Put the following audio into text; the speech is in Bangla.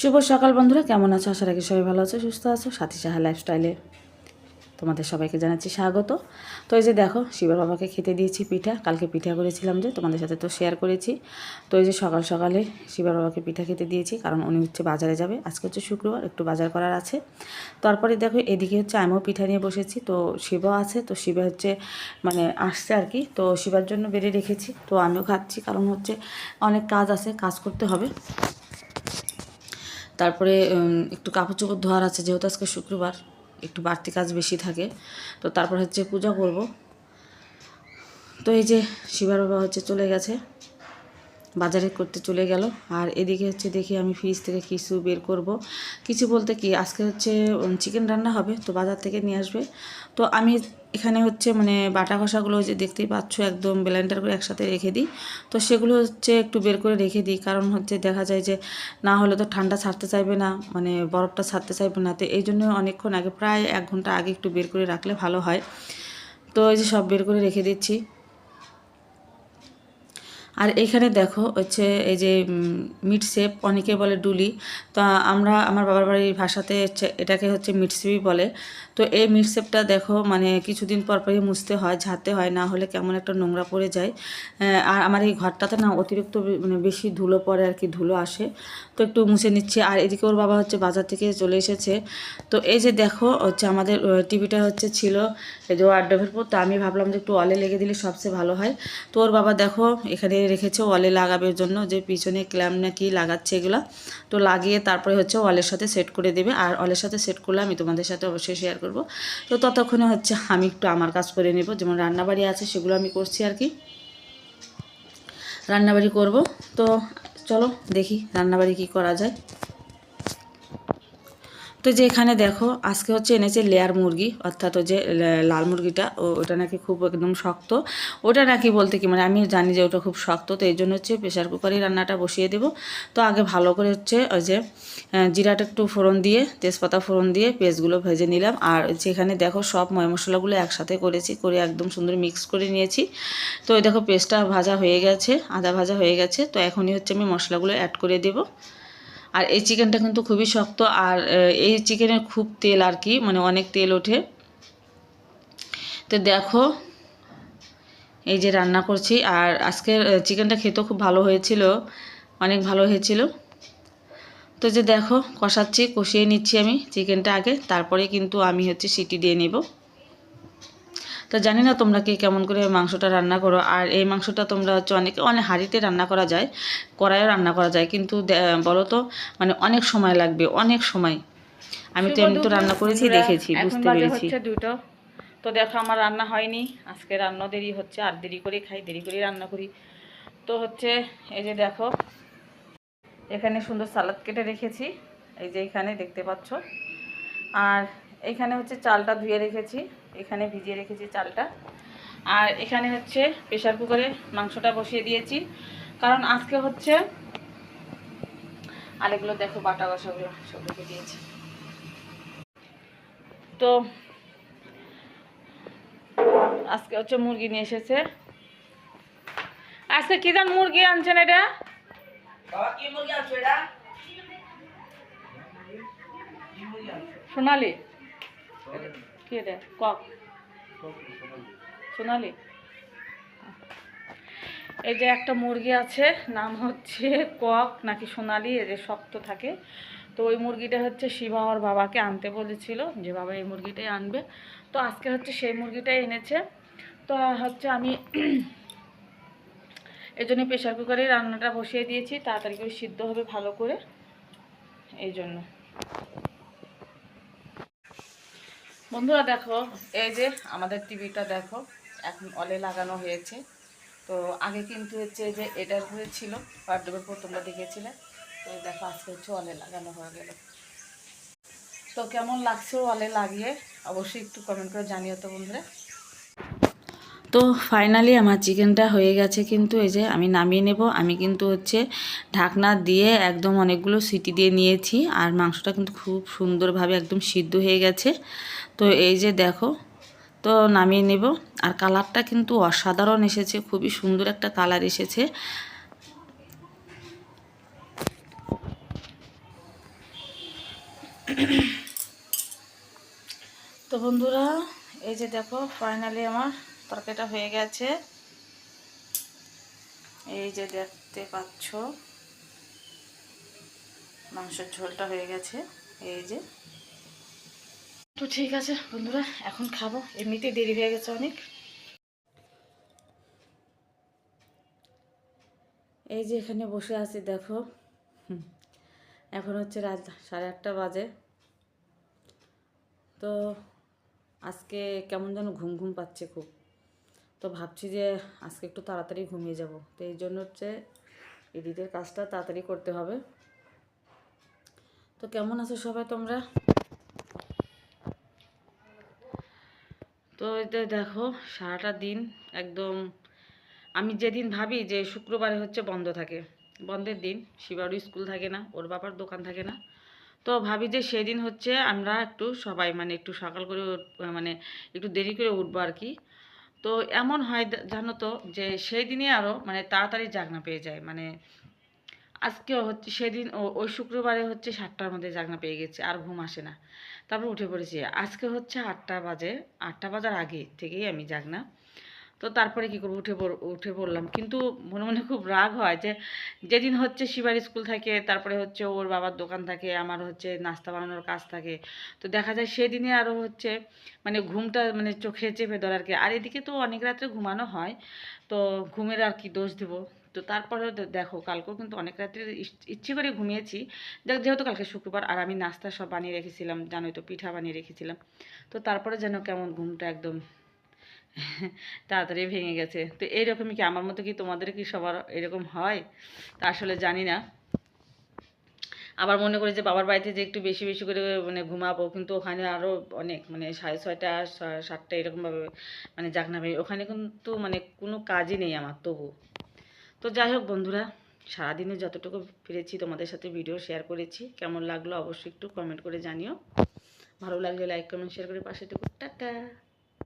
শুভ সকাল বন্ধুরা, কেমন আছো? আশা রাখি সবাই ভালো আছো, সুস্থ আছো। সাথী সাহা লাইফস্টাইলে তোমাদের সবাইকে জানাচ্ছি স্বাগত। তো এই যে দেখো, শিবের বাবাকে খেতে দিয়েছি পিঠা। কালকে পিঠা করেছিলাম যে, তোমাদের সাথে তো শেয়ার করেছি। তো এই যে সকাল সকালে শিবের বাবাকে পিঠা খেতে দিয়েছি, কারণ উনি হচ্ছে বাজারে যাবে। আজকে হচ্ছে শুক্রবার, একটু বাজার করার আছে। তারপরে দেখো, এদিকে হচ্ছে আমিও পিঠা নিয়ে বসেছি। তো শিবও আছে, তো শিবা হচ্ছে মানে আসছে আর কি। তো শিবার জন্য বেড়ে রেখেছি। তো আমিও খাচ্ছি, কারণ হচ্ছে অনেক কাজ আছে, কাজ করতে হবে। তারপরে একটু কাপড় চোপড় ধোয়ার আছে, যেহেতু আজকে শুক্রবার, একটু বাড়তি কাজ বেশি থাকে, তো তারপর হচ্ছে পূজা করব। তো এই যে শিবার বাবা হচ্ছে চলে গেছে, বাজারে করতে চলে গেল। আর এদিকে হচ্ছে দেখি আমি ফ্রিজ থেকে কিছু বের করব। কিছু বলতে কি, আজকে হচ্ছে চিকেন রান্না হবে, তো বাজার থেকে নিয়ে আসবে। তো আমি এখানে হচ্ছে মানে বাটা কষাগুলো যে দেখতেই পাচ্ছ একদম ব্লেন্ডার করে একসাথে রেখে দিই। তো সেগুলো হচ্ছে একটু বের করে রেখে দিই, কারণ হচ্ছে দেখা যায় যে না হলে তো ঠান্ডা ছাড়তে চাইবে না মানে বরফটা ছাড়তে চাইবে না। তো এই জন্য অনেকক্ষণ আগে, প্রায় এক ঘণ্টা আগে একটু বের করে রাখলে ভালো হয়। তো এই যে সব বের করে রেখে দিচ্ছি। আর এখানে দেখো হচ্ছে এই যে মিট শেপ অনেকে বলে ডুলি। তো আমরা, আমার বাবার বাড়ির ভাষাতে এটাকে হচ্ছে মিট শেপই বলে। তো এই মিট শেপটা দেখো মানে কিছুদিন পর পরই মুছতে হয়, ঝাড়তে হয়, না হলে কেমন একটা নোংরা পড়ে যায়। আর আমার এই ঘরটাতে না অতিরিক্ত মানে বেশি ধুলো পড়ে আর কি, ধুলো আসে। তো একটু মুছে নিচ্ছি। আর এদিকে ওর বাবা হচ্ছে বাজার থেকে চলে এসেছে। তো এই যে দেখো, হচ্ছে আমাদের টিভিটা হচ্ছে ছিল এই যে ওয়ার্ডোভের পর তো আমি ভাবলাম যে একটু অলে লেগে দিলে সবচেয়ে ভালো হয়। তো ওর বাবা দেখো, এখানে রেখেছে ওয়ালে লাগাবের জন্য যে পিছনে ক্ল্যাম না কি লাগাচ্ছে এগুলো। তো লাগিয়ে তারপরে হচ্ছে ওয়ালের সাথে সেট করে দেবে। আর ওয়ালের সাথে সেট করলে আমি তোমাদের সাথে অবশ্যই শেয়ার করব। তো ততক্ষণে হচ্ছে আমি একটু আমার কাজ করে নেব। যেমন রান্নাবাড়ি আছে সেগুলো আমি করছি আর কি। রান্নাবাড়ি করব। তো চলো দেখি রান্নাবাড়ি কি করা যায়। তো যে এখানে দেখো, আজকে হচ্ছে এনেছে লেয়ার মুরগি, অর্থাৎ যে লাল মুরগিটা ওটা নাকি খুব একদম শক্ত। ওটা নাকি বলতে কি মানে আমি জানি যে ওটা খুব শক্ত, তো এই জন্য হচ্ছে প্রেশার কুকারে রান্নাটা বসিয়ে দেবো। তো আগে ভালো করে হচ্ছে ওই যে জিরাটা একটু ফোড়ন দিয়ে, তেজপাতা ফোড়ন দিয়ে পেঁয়াজগুলো ভেজে নিলাম। আর যেখানে দেখো সব ময় মশলাগুলো একসাথে করেছি, করে একদম সুন্দর মিক্স করে নিয়েছি। তো ওই দেখো পেস্টটা ভাজা হয়ে গেছে, আদা ভাজা হয়ে গেছে, তো এখনই হচ্ছে আমি মশলাগুলো অ্যাড করে দেবো। আর এই চিকেনটা কিন্তু খুবই শক্ত আর এই চিকেনের খুব তেল আর কি মানে অনেক তেল ওঠে। তো দেখো, এই যে রান্না করছি আর আজকের চিকেনটা খেতেও খুব ভালো হয়েছিল, অনেক ভালো হয়েছিল। তো যে দেখো, কষাচ্ছি, কষিয়ে নিচ্ছি আমি চিকেনটা আগে, তারপরে কিন্তু আমি হচ্ছে সিটি দিয়ে নেব। তো জানি না তোমরা কি কেমন করে মাংসটা রান্না করো। আর এই মাংসটা তোমরা হচ্ছে অনেকে অনেক হাঁড়িতে রান্না করা যায় কড়াইও রান্না করা যায়। কিন্তু বলো তো মানে অনেক সময় লাগবে অনেক সময়। আমি তো এমনি তো রান্না করেছি দেখেছি বুঝতে পেরেছি। দুটো। তো দেখো আমার রান্না হয়নি। আজকে রান্না দেরি হচ্ছে আর দেরি করে খাই দেরি করে রান্না করি। তো হচ্ছে এই যে দেখো এখানে সুন্দর সালাদ কেটে রেখেছি। এই যে এখানে দেখতে পাচ্ছ। আর এখানে হচ্ছে চালটা ধুয়ে রেখেছি এখানে ভিজিয়ে রেখেছি চালটা। আর এখানে হচ্ছে প্রেশার কুকারে মাংসটা বসিয়ে দিয়েছি। কারণ আজকে হচ্ছে আর এগুলো দেখো বাটা কষাগুলো সব রেখে দিয়েছি। তো আজকে হচ্ছে মুরগি নিয়ে এসেছে। আজকে কি জান মুরগি আনছেন এটা? সোনালি? কি? এটা কক সোনালি? এই যে একটা মুরগি আছে, নাম হচ্ছে কক, নাকি সোনালি, এই যে শক্ত থাকে। তো ওই মুরগিটা হচ্ছে শিবা ওর বাবাকে আনতে বলেছিল যে, বাবা, এই মুরগিটাই আনবে। তো আজকে হচ্ছে সেই মুরগিটাই এনেছে। তো হচ্ছে আমি এই জন্য প্রেশার কুকারে রান্নাটা বসিয়ে দিয়েছি। তাড়াতাড়ি করে সিদ্ধ হবে ভালো করে। এই জন্য। বন্ধুরা দেখো। এই যে আমাদের টিভিটা দেখো, এখন অলে লাগানো হয়েছে। তো আগে কিন্তু হচ্ছে যে এটার উপরে ছিল ওয়ার্ডরোবের উপর তোমরা দেখেছিলে। তো দেখো, আজকে হচ্ছে অলে লাগানো হয়ে গেল। তো কেমন লাগছে অলে লাগিয়ে? অবশ্যই একটু কমেন্ট করে জানিও তো বন্ধুরা। তো ফাইনালি আমার চিকেনটা হয়ে গেছে কিন্তু এই যে আমি নামিয়ে নেব। আমি কিন্তু হচ্ছে ঢাকনা দিয়ে একদম অনেকগুলো সিটি দিয়ে নিয়েছি আর মাংসটা কিন্তু খুব সুন্দরভাবে একদম সিদ্ধ হয়ে গেছে। তো এই যে দেখো, তো নামিয়ে নেব। আর কালারটা কিন্তু অসাধারণ এসেছে, খুবই সুন্দর একটা কালার এসেছে। তো বন্ধুরা, এই যে দেখো ফাইনালি আমার তরকারিটা হয়ে গেছে। এই যে দেখতে পাচ্ছ, মাংসের ঝোলটা হয়ে গেছে। এই যে। তো ঠিক আছে বন্ধুরা, এখন খাব। এমনিতেই দেরি হয়ে গেছে অনেক। এই যে এখানে বসে আছি, দেখো। এখন হচ্ছে রাত সাড়ে আটটা বাজে। তো আজকে কেমন যেন ঘুম ঘুম পাচ্ছে খুব। তো ভাবছি যে আজকে একটু তাড়াতাড়ি ঘুমিয়ে যাব। তো এই জন্য হচ্ছে এডিটের কাজটা তাড়াতাড়ি করতে হবে। তো কেমন আছো সবাই তোমরা? তো এতে দেখো, সারাটা দিন একদম আমি যেদিন ভাবি যে শুক্রবারে হচ্ছে বন্ধ থাকে, বন্ধের দিন শিবাড়ু স্কুল থাকে না, ওর বাবার দোকান থাকে না। তো ভাবি যে সেদিন হচ্ছে আমরা একটু সবাই মানে একটু সকাল করে মানে একটু দেরি করে উঠবো আর কি। তো এমন হয় জানো তো যে সেই দিনই আরও মানে তাড়াতাড়ি জাগনা পেয়ে যায়। মানে আজকেও হচ্ছে সেদিন ওই শুক্রবারে হচ্ছে সাতটার মধ্যে জাগনা পেয়ে গেছে, আর ঘুম আসে না। তারপর উঠে পড়েছি। আজকে হচ্ছে আটটা বাজে, আটটা বাজার আগে থেকেই আমি জাগনা। তো তারপরে কি করব? উঠে উঠে পড়লাম। কিন্তু মনে মনে খুব রাগ হয় যে, যেদিন হচ্ছে শিবার স্কুল থাকে, তারপরে হচ্ছে ওর বাবার দোকান থাকে, আমার হচ্ছে নাস্তা বানানোর কাজ থাকে। তো দেখা যায় সেদিনে আরও হচ্ছে মানে ঘুমটা মানে চোখে চেপে ধর আর কি। আর এদিকে তো অনেক রাত্রে ঘুমানো হয়, তো ঘুমের আর কি দোষ দেবো? তো তারপরে দেখো, কালকেও কিন্তু অনেক রাত্রে ইচ্ছে করে ঘুমিয়েছি। দেখ, যেহেতু কালকে শুক্রবার, আর আমি নাস্তা সব বানিয়ে রেখেছিলাম, জানোই তো, পিঠা বানিয়ে রেখেছিলাম। তো তারপরে যেন কেমন ঘুমটা একদম তাড়াতাড়ি ভেঙে গেছে। তো এইরকমই কি আমার মতো কি তোমাদের কি সবার এরকম হয়? তা আসলে জানি না। আবার মনে করি যে বাবার বাড়িতে যে একটু বেশি বেশি করে মানে ঘুমাবো, কিন্তু ওখানে আরও অনেক মানে সাড়ে ছয়টা সাতটা এরকমভাবে মানে জাগনাবে ওখানে কিন্তু মানে কোনো কাজই নেই আমার, তবু। তো যাই হোক বন্ধুরা, সারাদিনে যতটুকু ফিরেছি তোমাদের সাথে ভিডিও শেয়ার করেছি। কেমন লাগল অবশ্যই একটু কমেন্ট করে জানিও। ভালো লাগলে লাইক কমেন্ট শেয়ার করে পাশে থেকে। টাটা!